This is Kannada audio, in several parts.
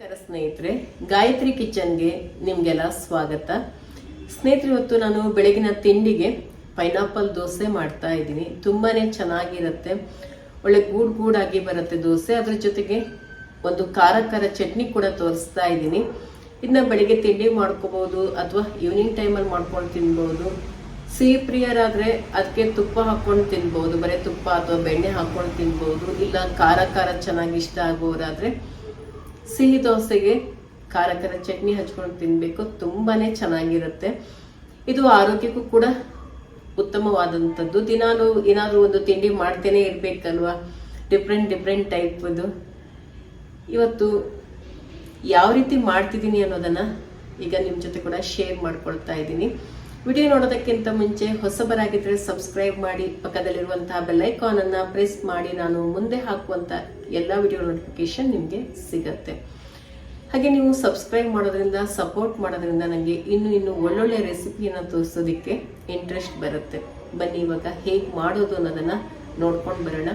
ನಮಸ್ಕಾರ ಸ್ನೇಹಿತರೆ, ಗಾಯತ್ರಿ ಕಿಚನ್ಗೆ ನಿಮಗೆಲ್ಲ ಸ್ವಾಗತ. ಸ್ನೇಹಿತರೆ, ಇವತ್ತು ನಾನು ಬೆಳಗಿನ ತಿಂಡಿಗೆ ಪೈನಾಪಲ್ ದೋಸೆ ಮಾಡ್ತಾ ಇದ್ದೀನಿ. ತುಂಬಾನೇ ಚೆನ್ನಾಗಿರುತ್ತೆ. ಒಳ್ಳೆ ಗೂಡ್ ಗೂಡಾಗಿ ಬರುತ್ತೆ ದೋಸೆ. ಅದ್ರ ಜೊತೆಗೆ ಒಂದು ಖಾರ ಖಾರ ಚಟ್ನಿ ಕೂಡ ತೋರಿಸ್ತಾ ಇದ್ದೀನಿ. ಇದನ್ನ ಬೆಳಿಗ್ಗೆ ತಿಂಡಿ ಮಾಡ್ಕೋಬಹುದು ಅಥವಾ ಈವ್ನಿಂಗ್ ಟೈಮಲ್ಲಿ ಮಾಡ್ಕೊಂಡು ತಿನ್ಬಹುದು ಸಿಹಿ ಪ್ರಿಯರಾದ್ರೆ ಅದಕ್ಕೆ ತುಪ್ಪ ಹಾಕೊಂಡು ತಿನ್ಬಹುದು ಬರೀ ತುಪ್ಪ ಅಥವಾ ಬೆಣ್ಣೆ ಹಾಕೊಂಡು ತಿನ್ಬಹುದು ಇಲ್ಲ ಖಾರ ಖಾರ ಚೆನ್ನಾಗಿ ಇಷ್ಟ ಆಗೋರಾದ್ರೆ ಸಿಹಿ ದೋಸೆಗೆ ಖಾರಕರ ಖಾರ ಚಟ್ನಿ ಹಚ್ಕೊಂಡು ತಿನ್ನಬೇಕು ತುಂಬಾನೇ ಚೆನ್ನಾಗಿರುತ್ತೆ. ಇದು ಆರೋಗ್ಯಕ್ಕೂ ಕೂಡ ಉತ್ತಮವಾದಂಥದ್ದು. ದಿನಾನು ಏನಾದರೂ ಒಂದು ತಿಂಡಿ ಮಾಡ್ತೇನೆ ಇರಬೇಕಲ್ವಾ? ಡಿಫ್ರೆಂಟ್ ಡಿಫ್ರೆಂಟ್ ಟೈಪ್ ಇದು. ಇವತ್ತು ಯಾವ ರೀತಿ ಮಾಡ್ತಿದ್ದೀನಿ ಅನ್ನೋದನ್ನ ಈಗ ನಿಮ್ಮ ಜೊತೆ ಕೂಡ ಶೇರ್ ಮಾಡ್ಕೊಳ್ತಾ ಇದ್ದೀನಿ. ವಿಡಿಯೋ ನೋಡೋದಕ್ಕಿಂತ ಮುಂಚೆ ಹೊಸಬರಾಗಿದ್ರೆ ಸಬ್ಸ್ಕ್ರೈಬ್ ಮಾಡಿ ಪಕ್ಕದಲ್ಲಿರುವಂತಹ ಬೆಲ್ಲೈಕಾನ್ ಅನ್ನ ಪ್ರೆಸ್ ಮಾಡಿ ನಾನು ಮುಂದೆ ಹಾಕುವಂತ ಎಲ್ಲ ವಿಡಿಯೋ ನೋಟಿಫಿಕೇಶನ್ ನಿಮಗೆ ಸಿಗತ್ತೆ. ಹಾಗೆ ನೀವು ಸಬ್ಸ್ಕ್ರೈಬ್ ಮಾಡೋದ್ರಿಂದ ಸಪೋರ್ಟ್ ಮಾಡೋದ್ರಿಂದ ನನಗೆ ಇನ್ನು ಇನ್ನು ಒಳ್ಳೊಳ್ಳೆ ರೆಸಿಪಿಯನ್ನು ತೋರಿಸೋದಕ್ಕೆ ಇಂಟ್ರೆಸ್ಟ್ ಬರುತ್ತೆ. ಬನ್ನಿ ಇವಾಗ ಹೇಗೆ ಮಾಡೋದು ಅನ್ನೋದನ್ನ ನೋಡ್ಕೊಂಡು ಬರೋಣ.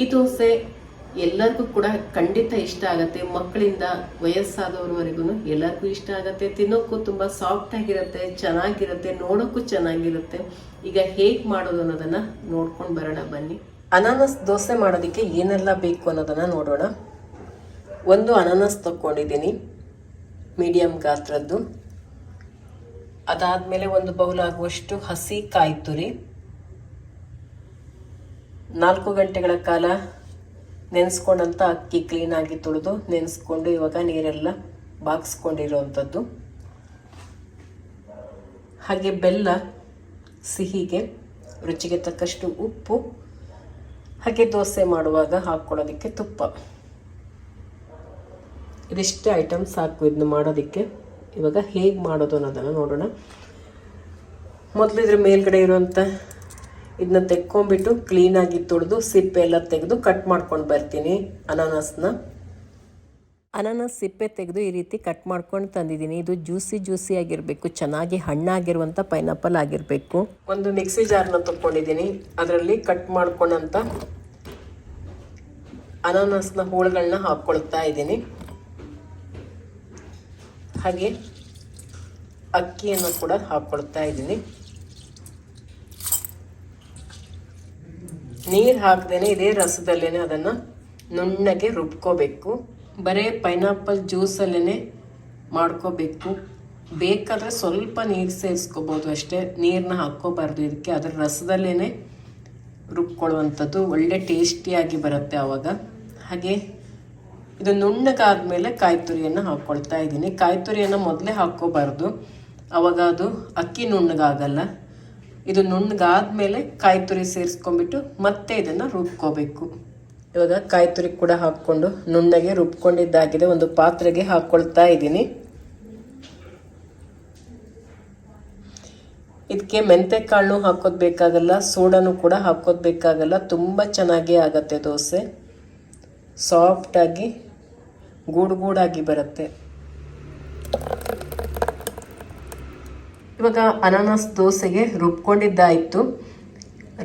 ಈ ದೋಸೆ ಎಲ್ಲರಿಗೂ ಕೂಡ ಖಂಡಿತ ಇಷ್ಟ ಆಗತ್ತೆ. ಮಕ್ಕಳಿಂದ ವಯಸ್ಸಾದವ್ರವರೆಗೂ ಎಲ್ಲರಿಗೂ ಇಷ್ಟ ಆಗತ್ತೆ. ತಿನ್ನೋಕ್ಕೂ ತುಂಬ ಸಾಫ್ಟ್ ಆಗಿರುತ್ತೆ, ಚೆನ್ನಾಗಿರುತ್ತೆ, ನೋಡೋಕ್ಕೂ ಚೆನ್ನಾಗಿರುತ್ತೆ. ಈಗ ಹೇಗೆ ಮಾಡೋದು ಅನ್ನೋದನ್ನ ನೋಡ್ಕೊಂಡು ಬರೋಣ, ಬನ್ನಿ. ಅನಾನಸ್ ದೋಸೆ ಮಾಡೋದಕ್ಕೆ ಏನೆಲ್ಲ ಬೇಕು ಅನ್ನೋದನ್ನ ನೋಡೋಣ. ಒಂದು ಅನಾನಸ್ ತಗೊಂಡಿದ್ದೀನಿ ಮೀಡಿಯಂ ಗಾತ್ರದ್ದು. ಅದಾದಮೇಲೆ ಒಂದು ಬೌಲ್ ಆಗುವಷ್ಟು ಹಸಿ ಕಾಯಿ ತುರಿ ನಾಲ್ಕು ಗಂಟೆಗಳ ಕಾಲ ನೆನೆಸ್ಕೊಂಡಂತ ಅಕ್ಕಿ ಕ್ಲೀನಾಗಿ ತೊಳೆದು ನೆನೆಸ್ಕೊಂಡು ಇವಾಗ ನೀರೆಲ್ಲ ಬಾಗಿಸ್ಕೊಂಡಿರೋವಂಥದ್ದು ಹಾಗೆ ಬೆಲ್ಲ, ಸಿಹಿಗೆ, ರುಚಿಗೆ ತಕ್ಕಷ್ಟು ಉಪ್ಪು, ಹಾಗೆ ದೋಸೆ ಮಾಡುವಾಗ ಹಾಕ್ಕೊಳ್ಳೋದಕ್ಕೆ ತುಪ್ಪ. ಇದಿಷ್ಟೇ ಐಟಮ್ಸ್ ಸಾಕು ಇದನ್ನ ಮಾಡೋದಕ್ಕೆ. ಇವಾಗ ಹೇಗೆ ಮಾಡೋದು ಅನ್ನೋದನ್ನು ನೋಡೋಣ. ಮೊದಲು ಇದ್ರ ಮೇಲ್ಗಡೆ ಇರುವಂಥ ಇದನ್ನ ತೆಕ್ಕೊಂಬಿಟ್ಟು ಕ್ಲೀನಾಗಿ ತೊಳೆದು ಸಿಪ್ಪೆ ಎಲ್ಲ ತೆಗೆದು ಕಟ್ ಮಾಡ್ಕೊಂಡು ಬರ್ತೀನಿ ಅನಾನಸ್ನ. ಅನಾನಸ್ ಸಿಪ್ಪೆ ತೆಗೆದು ಈ ರೀತಿ ಕಟ್ ಮಾಡ್ಕೊಂಡು ತಂದಿದ್ದೀನಿ. ಇದು ಜ್ಯೂಸಿ ಜ್ಯೂಸಿ ಆಗಿರಬೇಕು. ಚೆನ್ನಾಗಿ ಹಣ್ಣಾಗಿರುವಂಥ ಪೈನಾಪಲ್ ಆಗಿರಬೇಕು. ಒಂದು ಮಿಕ್ಸಿ ಜಾರ್ನ ತಗೊಂಡಿದ್ದೀನಿ ಅದರಲ್ಲಿ ಕಟ್ ಮಾಡ್ಕೊಂಡಂಥ ಅನಾನಸ್ನ ಹೋಳುಗಳನ್ನ ಹಾಕ್ಕೊಳ್ತಾ ಇದ್ದೀನಿ. ಹಾಗೆ ಅಕ್ಕಿಯನ್ನು ಕೂಡ ಹಾಕ್ಕೊಳ್ತಾ ಇದ್ದೀನಿ. ನೀರು ಹಾಕ್ದೇನೆ ಇದೇ ರಸದಲ್ಲೇ ಅದನ್ನು ನುಣ್ಣಗೆ ರುಬ್ಕೋಬೇಕು. ಬರೀ ಪೈನಾಪಲ್ ಜ್ಯೂಸಲ್ಲೇ ಮಾಡ್ಕೋಬೇಕು. ಬೇಕಾದರೆ ಸ್ವಲ್ಪ ನೀರು ಸೇರಿಸ್ಕೋಬೋದು ಅಷ್ಟೇ. ನೀರನ್ನ ಹಾಕ್ಕೋಬಾರ್ದು ಇದಕ್ಕೆ ಅದರ ರಸದಲ್ಲೇ ರುಬ್ಕೊಳ್ಳುವಂಥದ್ದು ಒಳ್ಳೆ ಟೇಸ್ಟಿಯಾಗಿ ಬರುತ್ತೆ ಆವಾಗ. ಹಾಗೆ ಇದು ನುಣ್ಣಗಾದ್ಮೇಲೆ ಕಾಯಿ ತುರಿಯನ್ನು ಹಾಕ್ಕೊಳ್ತಾ ಇದ್ದೀನಿ. ಕಾಯಿ ತುರಿಯನ್ನು ಮೊದಲೇ ಹಾಕ್ಕೋಬಾರ್ದು. ಅವಾಗ ಅದು ಅಕ್ಕಿ ನುಣ್ಣಗಾಗಲ್ಲ. ಇದು ನುಣ್ಣಗಾದ್ಮೇಲೆ ಕಾಯಿ ತುರಿ ಸೇರಿಸ್ಕೊಂಡ್ಬಿಟ್ಟು ಮತ್ತೆ ಇದನ್ನು ರುಬ್ಕೋಬೇಕು. ಇವಾಗ ಕಾಯಿ ತುರಿ ಕೂಡ ಹಾಕ್ಕೊಂಡು ನುಣ್ಣಗೆ ರುಬ್ಕೊಂಡಿದ್ದಾಗಿದೆ. ಒಂದು ಪಾತ್ರೆಗೆ ಹಾಕ್ಕೊಳ್ತಾ ಇದ್ದೀನಿ. ಇದಕ್ಕೆ ಮೆಂತೆ ಕಾಳು ಹಾಕೋದು ಬೇಕಾಗಲ್ಲ ಸೋಡಾನು ಕೂಡ ಹಾಕೋದು ಬೇಕಾಗಲ್ಲ ತುಂಬ ಚೆನ್ನಾಗಿ ಆಗತ್ತೆ ದೋಸೆ. ಸಾಫ್ಟಾಗಿ, ಗೂಡು ಗೂಡಾಗಿ ಬರುತ್ತೆ. ಇವಾಗ ಅನಾನಸ್ ದೋಸೆಗೆ ರುಬ್ಕೊಂಡಿದ್ದಾಯಿತು.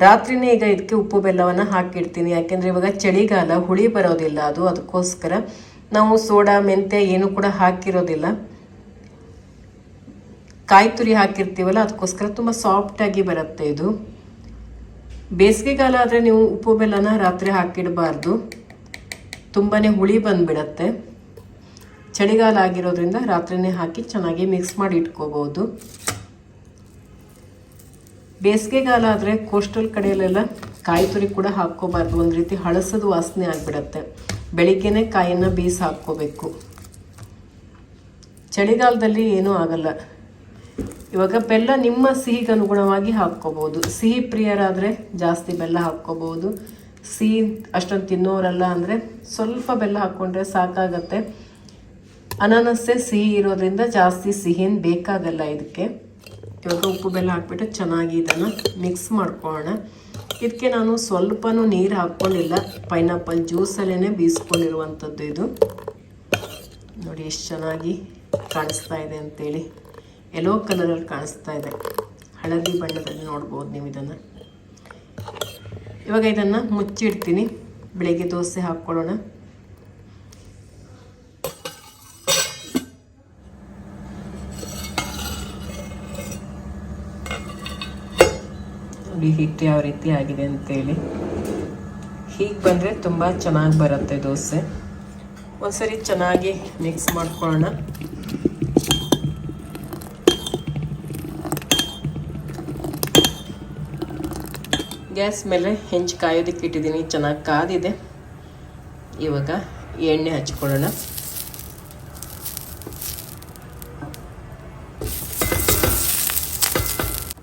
ರಾತ್ರಿನೇ ಈಗ ಇದಕ್ಕೆ ಉಪ್ಪು ಬೆಲ್ಲವನ್ನು ಹಾಕಿಡ್ತೀನಿ. ಯಾಕೆಂದರೆ ಇವಾಗ ಚಳಿಗಾಲ, ಹುಳಿ ಬರೋದಿಲ್ಲ ಅದು, ಅದಕ್ಕೋಸ್ಕರ. ನಾವು ಸೋಡಾ ಮೆಂತೆ ಏನು ಕೂಡ ಹಾಕಿರೋದಿಲ್ಲ. ಕಾಯಿ ತುರಿ ಹಾಕಿರ್ತೀವಲ್ಲ, ಅದಕ್ಕೋಸ್ಕರ ತುಂಬ ಸಾಫ್ಟಾಗಿ ಬರುತ್ತೆ ಇದು. ಬೇಸಿಗೆಗಾಲ ಆದರೆ ನೀವು ಉಪ್ಪು ಬೆಲ್ಲನ ರಾತ್ರಿ ಹಾಕಿಡಬಾರ್ದು. ತುಂಬಾ ಹುಳಿ ಬಂದುಬಿಡತ್ತೆ. ಚಳಿಗಾಲ ಆಗಿರೋದ್ರಿಂದ ರಾತ್ರಿನೇ ಹಾಕಿ ಚೆನ್ನಾಗಿ ಮಿಕ್ಸ್ ಮಾಡಿ ಇಟ್ಕೋಬೋದು. ಬೇಸಿಗೆಗಾಲ ಆದರೆ ಕೋಸ್ಟಲ್ ಕಡೆಯಲ್ಲೆಲ್ಲ ಕಾಯಿ ತುರಿ ಕೂಡ ಹಾಕ್ಕೋಬಾರ್ದು. ಒಂದು ರೀತಿ ಹಳಸದ ವಾಸನೆ ಆಗಿಬಿಡತ್ತೆ. ಬೆಳಿಗ್ಗೆನೇ ಕಾಯಿನ ಬೀಸ್ ಹಾಕ್ಕೋಬೇಕು. ಚಳಿಗಾಲದಲ್ಲಿ ಏನೂ ಆಗಲ್ಲ. ಇವಾಗ ಬೆಲ್ಲ ನಿಮ್ಮ ಸಿಹಿಗೆ ಅನುಗುಣವಾಗಿ ಹಾಕ್ಕೋಬೋದು. ಸಿಹಿ ಪ್ರಿಯರಾದರೆ ಜಾಸ್ತಿ ಬೆಲ್ಲ ಹಾಕ್ಕೋಬೋದು. ಸಿಹಿ ಅಷ್ಟೊಂದು ತಿನ್ನೋರಲ್ಲ ಅಂದರೆ ಸ್ವಲ್ಪ ಬೆಲ್ಲ ಹಾಕ್ಕೊಂಡ್ರೆ ಸಾಕಾಗತ್ತೆ. ಅನಾನಸ್ಸೇ ಸಿಹಿ ಇರೋದ್ರಿಂದ ಜಾಸ್ತಿ ಸಿಹಿನ ಬೇಕಾಗಲ್ಲ ಇದಕ್ಕೆ. ಇವಾಗ ಉಪ್ಪು ಬೆಲ್ಲ ಹಾಕ್ಬಿಟ್ಟು ಚೆನ್ನಾಗಿ ಇದನ್ನು ಮಿಕ್ಸ್ ಮಾಡ್ಕೊಳ್ಳೋಣ. ಇದಕ್ಕೆ ನಾನು ಸ್ವಲ್ಪನೂ ನೀರು ಹಾಕ್ಕೊಂಡಿಲ್ಲ. ಪೈನಾಪಲ್ ಜ್ಯೂಸಲ್ಲೇ ಬೀಸ್ಕೊಂಡಿರುವಂಥದ್ದು ಇದು. ನೋಡಿ ಎಷ್ಟು ಚೆನ್ನಾಗಿ ಕಾಣಿಸ್ತಾ ಇದೆ ಅಂತೇಳಿ. ಎಲ್ಲೋ ಕಲರಲ್ಲಿ ಕಾಣಿಸ್ತಾ ಇದೆ. ಹಳದಿ ಬಣ್ಣದಲ್ಲಿ ನೋಡ್ಬೋದು ನೀವು ಇದನ್ನು. ಇವಾಗ ಇದನ್ನು ಮುಚ್ಚಿಡ್ತೀನಿ. ಬೆಳಗ್ಗೆ ದೋಸೆ ಹಾಕ್ಕೊಳ್ಳೋಣ. ಹಿಟ್ಟು ಯಾವ ರೀತಿ ಆಗಿದೆ ಅಂತೇಳಿ. ಹೀಗೆ ಬಂದರೆ ತುಂಬ ಚೆನ್ನಾಗಿ ಬರುತ್ತೆ ದೋಸೆ. ಒಂದ್ಸರಿ ಚೆನ್ನಾಗಿ ಮಿಕ್ಸ್ ಮಾಡ್ಕೊಳ್ಳೋಣ. ಗ್ಯಾಸ್ ಮೇಲೆ ಹೆಂಚು ಕಾಯೋದಕ್ಕೆ ಇಟ್ಟಿದ್ದೀನಿ, ಚೆನ್ನಾಗಿ ಕಾದಿದೆ. ಇವಾಗ ಎಣ್ಣೆ ಹಚ್ಕೊಳ್ಳೋಣ.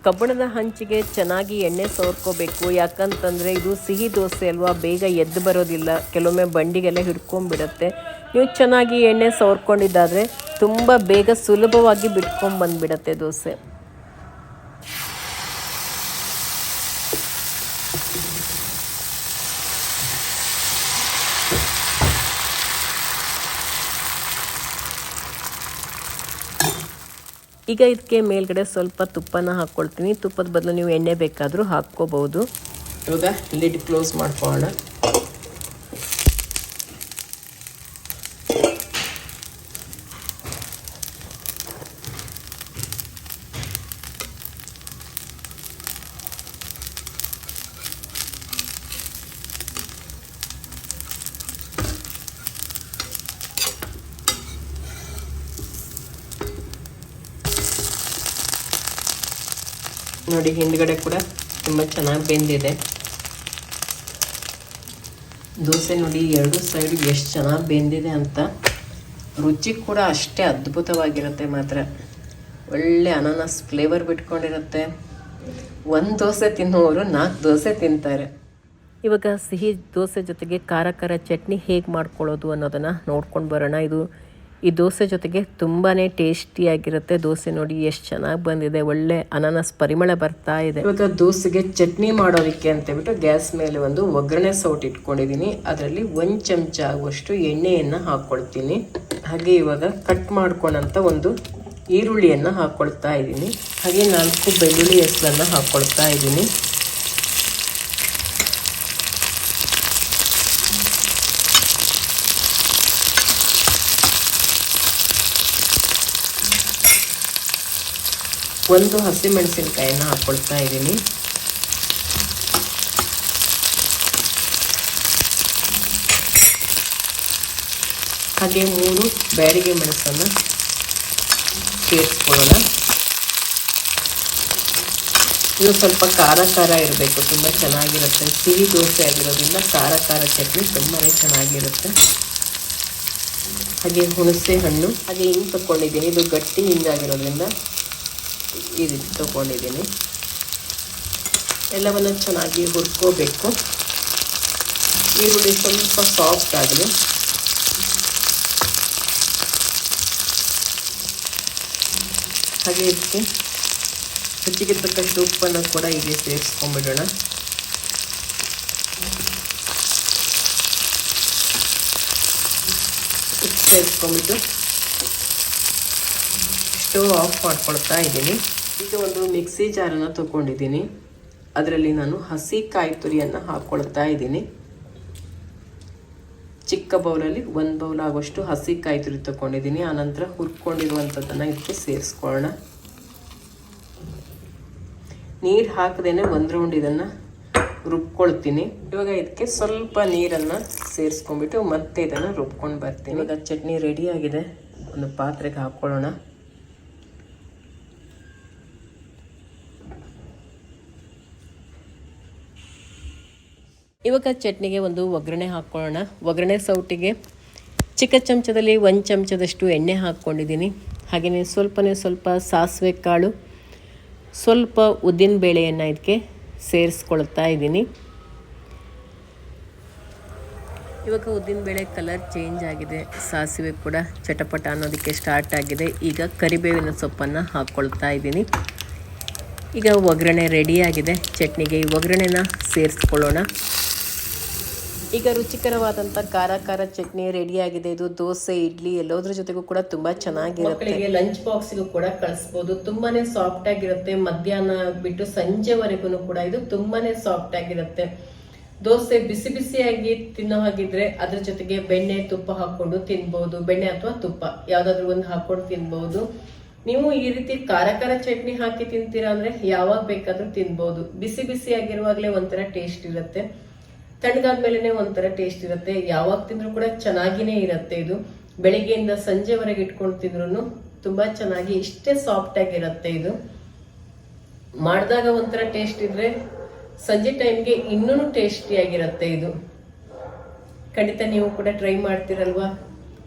ಕಬ್ಬಣದ ಹಂಚಿಗೆ ಚೆನ್ನಾಗಿ ಎಣ್ಣೆ ಸವರ್ಕೋಬೇಕು ಯಾಕಂತಂದರೆ ಇದು ಸಿಹಿ ದೋಸೆ ಅಲ್ವಾ? ಬೇಗ ಎದ್ದು ಬರೋದಿಲ್ಲ. ಕೆಲವೊಮ್ಮೆ ಬಂಡಿಗೆಲ್ಲ ಹಿಡ್ಕೊಂಡ್ಬಿಡತ್ತೆ. ನೀವು ಚೆನ್ನಾಗಿ ಎಣ್ಣೆ ಸವರ್ಕೊಂಡಿದ್ದಾದರೆ ತುಂಬ ಬೇಗ ಸುಲಭವಾಗಿ ಬಿಟ್ಕೊಂಡು ಬಂದುಬಿಡತ್ತೆ ದೋಸೆ. ಈಗ ಇದಕ್ಕೆ ಮೇಲ್ಗಡೆ ಸ್ವಲ್ಪ ತುಪ್ಪನ ಹಾಕ್ಕೊಳ್ತೀನಿ. ತುಪ್ಪದ ಬದಲು ನೀವು ಎಣ್ಣೆ ಬೇಕಾದರೂ ಹಾಕ್ಕೋಬಹುದು. ಇವಾಗ ಲಿಡ್ ಕ್ಲೋಸ್ ಮಾಡ್ಕೊಳ್ಳೋಣ. ನೋಡಿ, ಹಿಂದ್ಗಡೆ ಕೂಡ ತುಂಬ ಚೆನ್ನಾಗಿ ಬೆಂದಿದೆ. ದೋಸೆ ನೋಡಿ, ಎರಡು ಸೈಡ್ ಎಷ್ಟು ಚೆನ್ನಾಗಿ ಬೆಂದಿದೆ ಅಂತ. ರುಚಿ ಕೂಡ ಅಷ್ಟೇ ಅದ್ಭುತವಾಗಿರುತ್ತೆ ಮಾತ್ರ. ಒಳ್ಳೆ ಅನಾನಸ್ ಫ್ಲೇವರ್ ಬಿಟ್ಕೊಂಡಿರುತ್ತೆ. ಒಂದು ದೋಸೆ ತಿನ್ನುವವರು ನಾಲ್ಕು ದೋಸೆ ತಿಂತಾರೆ. ಇವಾಗ ಸಿಹಿ ದೋಸೆ ಜೊತೆಗೆ ಖಾರ ಖಾರ ಚಟ್ನಿ ಹೇಗೆ ಮಾಡ್ಕೊಳ್ಳೋದು ಅನ್ನೋದನ್ನು ನೋಡ್ಕೊಂಡು ಬರೋಣ. ಇದು ಈ ದೋಸೆ ಜೊತೆಗೆ ತುಂಬಾ ಟೇಸ್ಟಿಯಾಗಿರುತ್ತೆ. ದೋಸೆ ನೋಡಿ ಎಷ್ಟು ಚೆನ್ನಾಗಿ ಬಂದಿದೆ. ಒಳ್ಳೆ ಅನಾನಸ್ ಪರಿಮಳ ಬರ್ತಾ ಇದೆ. ಇವಾಗ ದೋಸೆಗೆ ಚಟ್ನಿ ಮಾಡೋದಕ್ಕೆ ಅಂತ ಹೇಳ್ಬಿಟ್ಟು ಗ್ಯಾಸ್ ಮೇಲೆ ಒಂದು ಒಗ್ಗರಣೆ ಸೌಟ್ ಇಟ್ಕೊಂಡಿದ್ದೀನಿ. ಅದರಲ್ಲಿ ಒಂದು ಚಮಚ ಆಗುವಷ್ಟು ಎಣ್ಣೆಯನ್ನು ಹಾಕ್ಕೊಳ್ತೀನಿ ಹಾಗೆ ಇವಾಗ ಕಟ್ ಮಾಡ್ಕೊಂಡಂತ ಒಂದು ಈರುಳ್ಳಿಯನ್ನು ಹಾಕ್ಕೊಳ್ತಾ ಇದ್ದೀನಿ. ಹಾಗೆ ನಾಲ್ಕು ಬೆಳ್ಳುಳ್ಳಿ ಹೆಸರನ್ನು ಹಾಕ್ಕೊಳ್ತಾ ಇದ್ದೀನಿ. ಒಂದು ಹಸಿಮೆಣಸಿನಕಾಯಿನ ಹಾಕ್ಕೊಳ್ತಾ ಇದ್ದೀನಿ ಹಾಗೆ ಮೂರು ಬ್ಯಾಡಿಗೆ ಮೆಣಸನ್ನು ಸೇರಿಸ್ಕೊಳ್ಳೋಣ ಇದು ಸ್ವಲ್ಪ ಖಾರ ಖಾರ ಇರಬೇಕು ತುಂಬ ಚೆನ್ನಾಗಿರುತ್ತೆ ಸಿಹಿ ದೋಸೆ ಆಗಿರೋದ್ರಿಂದ ಖಾರ ಖಾರ ಚಟ್ನಿ ತುಂಬಾ ಚೆನ್ನಾಗಿರುತ್ತೆ ಹಾಗೆ ಹುಣಸೆ ಹಣ್ಣು ಹಾಗೆ ಹಿಂಗೆ ತಗೊಂಡಿದ್ದೀನಿ ಇದು ಗಟ್ಟಿ ಹಿಂಗಾಗಿರೋದ್ರಿಂದ ಈ ರೀತಿ ತಗೊಂಡಿದ್ದೀನಿ. ಎಲ್ಲವನ್ನು ಚೆನ್ನಾಗಿ ಹುರ್ಕೋಬೇಕು. ಈರುಳ್ಳಿ ಸ್ವಲ್ಪ ಸಾಫ್ಟ್ ಆಗಲಿ ಹಾಗೆ ಇದಕ್ಕೆ ಹೆಚ್ಚಿಗೆ ತಕ್ಕಷ್ಟು ಉಪ್ಪನ್ನು ಕೂಡ ಇಲ್ಲಿ ಸೇರಿಸ್ಕೊಂಡ್ಬಿಡೋಣ ಉಪ್ಪು ಸೇರಿಸ್ಕೊಂಡ್ಬಿಟ್ಟು ಸ್ಟವ್ ಆಫ್ ಮಾಡ್ಕೊಳ್ತಾ ಇದ್ದೀನಿ. ಈಗ ಒಂದು ಮಿಕ್ಸಿ ಜಾರನ್ನು ತಗೊಂಡಿದ್ದೀನಿ. ಅದರಲ್ಲಿ ನಾನು ಹಸಿ ಕಾಯಿ ತುರಿಯನ್ನು ಹಾಕ್ಕೊಳ್ತಾ ಇದ್ದೀನಿ. ಚಿಕ್ಕ ಬೌಲಲ್ಲಿ ಒಂದು ಬೌಲ್ ಆಗುವಷ್ಟು ಹಸಿ ಕಾಯಿ ತುರಿ ತಗೊಂಡಿದ್ದೀನಿ. ಆನಂತರ ಹುರ್ಕೊಂಡಿರುವಂಥದ್ದನ್ನು ಇದಕ್ಕೆ ಸೇರಿಸ್ಕೊಳ್ಳೋಣ ನೀರು ಹಾಕದೇನೆ ಒಂದು ರೌಂಡ್ ಇದನ್ನು ರುಬ್ಕೊಳ್ತೀನಿ. ಇವಾಗ ಇದಕ್ಕೆ ಸ್ವಲ್ಪ ನೀರನ್ನು ಸೇರಿಸ್ಕೊಂಡ್ಬಿಟ್ಟು ಮತ್ತೆ ಇದನ್ನು ರುಬ್ಕೊಂಡು ಬರ್ತೀನಿ. ಇವಾಗ ಚಟ್ನಿ ರೆಡಿ ಆಗಿದೆ. ಒಂದು ಪಾತ್ರೆಗೆ ಹಾಕ್ಕೊಳ್ಳೋಣ ಇವಾಗ ಚಟ್ನಿಗೆ ಒಂದು ಒಗ್ಗರಣೆ ಹಾಕ್ಕೊಳ್ಳೋಣ. ಒಗ್ಗರಣೆ ಸೌಟಿಗೆ ಚಿಕ್ಕ ಚಮಚದಲ್ಲಿ ಒಂದು ಚಮಚದಷ್ಟು ಎಣ್ಣೆ ಹಾಕ್ಕೊಂಡಿದ್ದೀನಿ. ಹಾಗೆಯೇ ಸ್ವಲ್ಪನೇ ಸ್ವಲ್ಪ ಸಾಸಿವೆ ಕಾಳು, ಸ್ವಲ್ಪ ಉದ್ದಿನ ಬೇಳೆಯನ್ನು ಇದಕ್ಕೆ ಸೇರಿಸ್ಕೊಳ್ತಾ ಇದ್ದೀನಿ. ಇವಾಗ ಉದ್ದಿನ ಬೇಳೆ ಕಲರ್ ಚೇಂಜ್ ಆಗಿದೆ. ಸಾಸಿವೆ ಕೂಡ ಚಟಪಟ ಅನ್ನೋದಕ್ಕೆ ಸ್ಟಾರ್ಟ್ ಆಗಿದೆ. ಈಗ ಕರಿಬೇವಿನ ಸೊಪ್ಪನ್ನು ಹಾಕ್ಕೊಳ್ತಾ ಇದ್ದೀನಿ. ಈಗ ಒಗ್ಗರಣೆ ರೆಡಿಯಾಗಿದೆ ಚಟ್ನಿಗೆ ಈ ಒಗ್ಗರಣೆನ ಸೇರಿಸ್ಕೊಳ್ಳೋಣ. ಈಗ ರುಚಿಕರವಾದಂಥ ಖಾರ ಖಾರ ಚಟ್ನಿ ರೆಡಿಯಾಗಿದೆ ಇದು ದೋಸೆ, ಇಡ್ಲಿ ಎಲ್ಲೋದ್ರ ಜೊತೆಗೂ ಕೂಡ ತುಂಬಾ ಚೆನ್ನಾಗಿರುತ್ತೆ. ಲಂಚ್ ಬಾಕ್ಸ್ಗೂ ಕೂಡ ಕಳಿಸ್ಬೋದು. ತುಂಬಾನೇ ಸಾಫ್ಟ್ ಆಗಿರುತ್ತೆ. ಮಧ್ಯಾಹ್ನ ಬಿಟ್ಟು ಸಂಜೆವರೆಗೂ ಕೂಡ ಇದು ತುಂಬಾನೇ ಸಾಫ್ಟ್ ಆಗಿರುತ್ತೆ. ದೋಸೆ ಬಿಸಿ ಬಿಸಿಯಾಗಿ ತಿನ್ನೋ ಹಾಗಿದ್ರೆ ಅದ್ರ ಜೊತೆಗೆ ಬೆಣ್ಣೆ, ತುಪ್ಪ ಹಾಕೊಂಡು ತಿನ್ಬಹುದು ಬೆಣ್ಣೆ ಅಥವಾ ತುಪ್ಪ. ಯಾವ್ದಾದ್ರು ಒಂದು ಹಾಕೊಂಡು ತಿನ್ಬಹುದು ನೀವು ಈ ರೀತಿ ಖಾರ ಖಾರ ಚಟ್ನಿ ಹಾಕಿ ತಿಂತೀರಾ ಅಂದ್ರೆ ಯಾವಾಗ ಬೇಕಾದ್ರೂ ತಿನ್ಬಹುದು ಬಿಸಿ ಬಿಸಿ ಆಗಿರುವಾಗಲೇ ಒಂಥರ ಟೇಸ್ಟ್ ಇರುತ್ತೆ. ತಣ್ಣಗಾದ್ಮೇಲೆ ಒಂಥರ ಟೇಸ್ಟ್ ಇರುತ್ತೆ. ಯಾವಾಗ ತಿಂದ್ರು ಕೂಡ ಚೆನ್ನಾಗಿನೇ ಇರುತ್ತೆ ಇದು. ಬೆಳಿಗ್ಗೆಯಿಂದ ಸಂಜೆವರೆಗೆ ಇಟ್ಕೊಂಡು ತಿಂದ್ರು ತುಂಬಾ ಚೆನ್ನಾಗಿ ಇಷ್ಟೇ ಸಾಫ್ಟ್ ಆಗಿರುತ್ತೆ ಇದು. ಮಾಡಿದಾಗ ಒಂಥರ ಟೇಸ್ಟ್ ಇದ್ರೆ ಸಂಜೆ ಟೈಮ್ಗೆ ಇನ್ನೂ ಟೇಸ್ಟಿಯಾಗಿರುತ್ತೆ ಇದು. ಖಂಡಿತ ನೀವು ಕೂಡ ಟ್ರೈ ಮಾಡ್ತೀರಲ್ವಾ?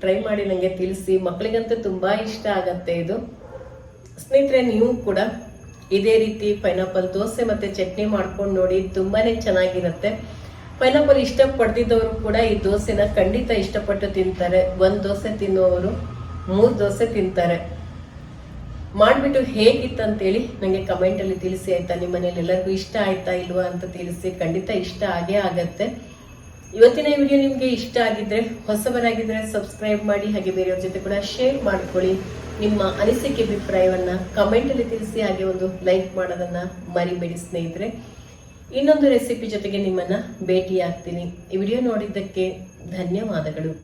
ಟ್ರೈ ಮಾಡಿ ನನಗೆ ತಿಳಿಸಿ. ಮಕ್ಕಳಿಗಂತೂ ತುಂಬಾ ಇಷ್ಟ ಆಗತ್ತೆ ಇದು. ಸ್ನೇಹಿತರೆ, ನೀವು ಕೂಡ ಇದೇ ರೀತಿ ಪೈನಾಪಲ್ ದೋಸೆ ಮತ್ತೆ ಚಟ್ನಿ ಮಾಡ್ಕೊಂಡು ನೋಡಿ ತುಂಬಾನೇ ಚೆನ್ನಾಗಿರುತ್ತೆ. ಪೈನಾಪಲ್ ಇಷ್ಟಪಡ್ತಿದ್ದವರು ಕೂಡ ಈ ದೋಸೆನ ಖಂಡಿತ ಇಷ್ಟಪಟ್ಟು ತಿಂತಾರೆ. ಒಂದ್ ದೋಸೆ ತಿನ್ನುವವರು ಮೂರು ದೋಸೆ ತಿಂತಾರೆ. ಮಾಡ್ಬಿಟ್ಟು ಹೇಗಿತ್ತಂತೇಳಿ ನನಗೆ ಕಮೆಂಟ್ ಅಲ್ಲಿ ತಿಳಿಸಿ ಆಯ್ತಾ? ನಿಮ್ಮ ಮನೇಲಿ ಎಲ್ಲರಿಗೂ ಇಷ್ಟ ಆಯ್ತಾ ಇಲ್ವಾ ಅಂತ ತಿಳಿಸಿ ಖಂಡಿತ ಇಷ್ಟ ಆಗೇ ಆಗತ್ತೆ. ಇವತ್ತಿನ ವಿಡಿಯೋ ನಿಮ್ಗೆ ಇಷ್ಟ ಆಗಿದ್ರೆ ಹೊಸಬರಾಗಿದ್ರೆ ಸಬ್ಸ್ಕ್ರೈಬ್ ಮಾಡಿ, ಹಾಗೆ ಬೇರೆಯವ್ರ ಜೊತೆ ಕೂಡ ಶೇರ್ ಮಾಡ್ಕೊಳ್ಳಿ. ನಿಮ್ಮ ಅನಿಸಿಕೆ, ಅಭಿಪ್ರಾಯವನ್ನ ಕಮೆಂಟ್ ಅಲ್ಲಿ ತಿಳಿಸಿ, ಹಾಗೆ ಒಂದು ಲೈಕ್ ಮಾಡೋದನ್ನ ಮರಿಬೇಡಿ ಸ್ನೇಹಿತರೆ. ಇನ್ನೊಂದು ರೆಸಿಪಿ ಜೊತೆಗೆ ನಿಮ್ಮನ್ನ ಭೇಟಿ ಆಗ್ತೀನಿ ಈ ವಿಡಿಯೋ ನೋಡಿದ್ದಕ್ಕೆ ಧನ್ಯವಾದಗಳು.